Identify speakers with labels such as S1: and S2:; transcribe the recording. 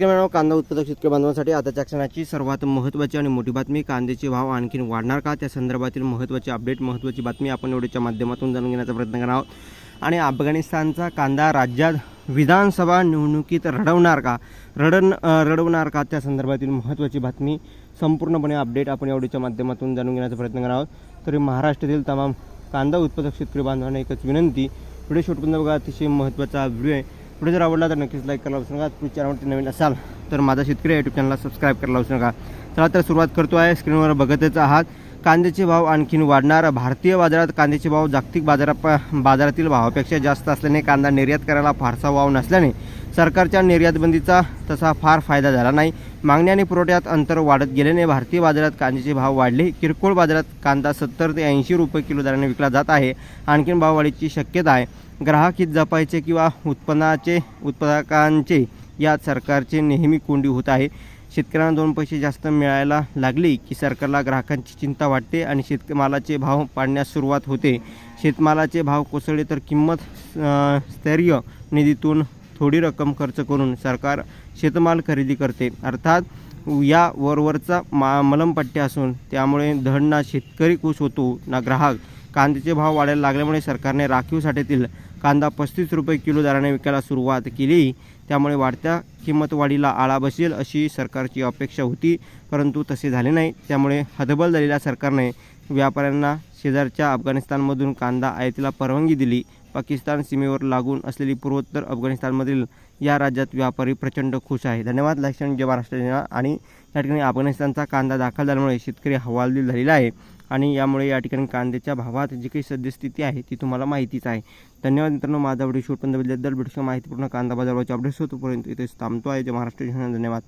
S1: शेतकरी मित्रांनो, कांदा उत्पादक शेतकरी बांधवांसाठी आताच्या क्षणाची सर्वात महत्त्वाची आणि मोठी बातमी कांद्याचे भाव आणखीन वाढणार का? त्या संदर्भातील महत्त्वाची अपडेट महत्त्वाची बातमी आपण एवढीच्या माध्यमातून जाणून घेण्याचा प्रयत्न करणार आहोत. आणि अफगाणिस्तानचा कांदा राज्यात विधानसभा निवडणुकीत रडवणार का? रडण रडवणार का? त्या संदर्भातील महत्त्वाची बातमी संपूर्णपणे अपडेट आपण एवढीच्या माध्यमातून जाणून घेण्याचा प्रयत्न करणार आहोत. तरी महाराष्ट्रातील तमाम कांदा उत्पादक शेतकरी बांधवांना एकच विनंती व्हिडिओ शूटपर्यंत बघा अतिशय महत्त्वाचा व्हिडिओ आहे. व्हिडिओ जर आवडला तर नक्कीच लाईक करायला विसरू नका. तुम्ही चॅनलवरती नवीन असाल तर माझा शेतकरी यूट्यूब चॅनलला सबस्क्राईब करायला विसरू नका. चला तर सुरुवात करतो आहे स्क्रीनवर बघतच आहात. कांद्याचे भाव आणखीन वाढणार. भारतीय बाजारात कांद्याचे भाव जागतिक बाजारा बाजारातील भावापेक्षा जास्त असल्याने कांदा निर्यात करायला फारसा वाव नसल्याने सरकारच्या निर्यातबंदीचा तसा फार फायदा झाला नाही. मागणी आणि पुरवठ्यात अंतर वाढत गेल्याने भारतीय बाजारात कांद्याचे भाव वाढले. किरकोळ बाजारात कांदा सत्तर ते ऐंशी रुपये किलो दराने विकला जात आहे. आणखीन भाव वाढीची शक्यता आहे. ग्राहक हित जपायचे किंवा उत्पन्नाचे उत्पादकांचे यात सरकारचे नेहमी कोंडी होत आहे. शेतकऱ्यांना दोन पैसे जास्त मिळायला लागले की सरकारला ग्राहकांची चिंता वाटते आणि शेतमालाचे भाव पाडण्यास सुरुवात होते. शेतमालाचे भाव कोसळले तर किंमत स्थैर्य निधीतून थोडी रक्कम खर्च करून सरकार शेतमाल खरेदी करते. अर्थात या वरवरचा मा मलमपट्ट्या असून त्यामुळे धड ना शेतकरी खुश होतो ना ग्राहक. कांद्याचे भाव वाढायला लागल्यामुळे सरकारने राखीव साठ्यातील कांदा पस्तीस रुपये किलो दराने विकायला सुरुवात केली. त्यामुळे वाढत्या किंमतवाढीला आळा बसेल अशी सरकारची अपेक्षा होती परंतु तसे झाले नाही. त्यामुळे हतबल झालेल्या सरकारने व्यापाऱ्यांना शेजारच्या अफगाणिस्तानमधून कांदा आयातीला परवानगी दिली. पाकिस्तान सीमेवर लागून असलेली पूर्वोत्तर अफगाणिस्तानमधील या राज्यात व्यापारी प्रचंड खुश आहे धन्यवाद. लाईक जय महाराष्ट्र आणि या ठिकाणी अफगाणिस्तानचा कांदा दाखल झाल्यामुळे शेतकरी हवालदिल झालेला आहे. आणि यामुळे या ठिकाणी कांद्याच्या भावात जी काही सद्यस्थिती आहे ती तुम्हाला माहितीच आहे. धन्यवाद मित्रांनो माझा व्हिडिओ शूट पण बद्दल भेटू माहितीपूर्ण कांदा बाजाराची अपडेट्स होतोपर्यंत इथे थांबतो. आहे जे महाराष्ट्र धन्यवाद.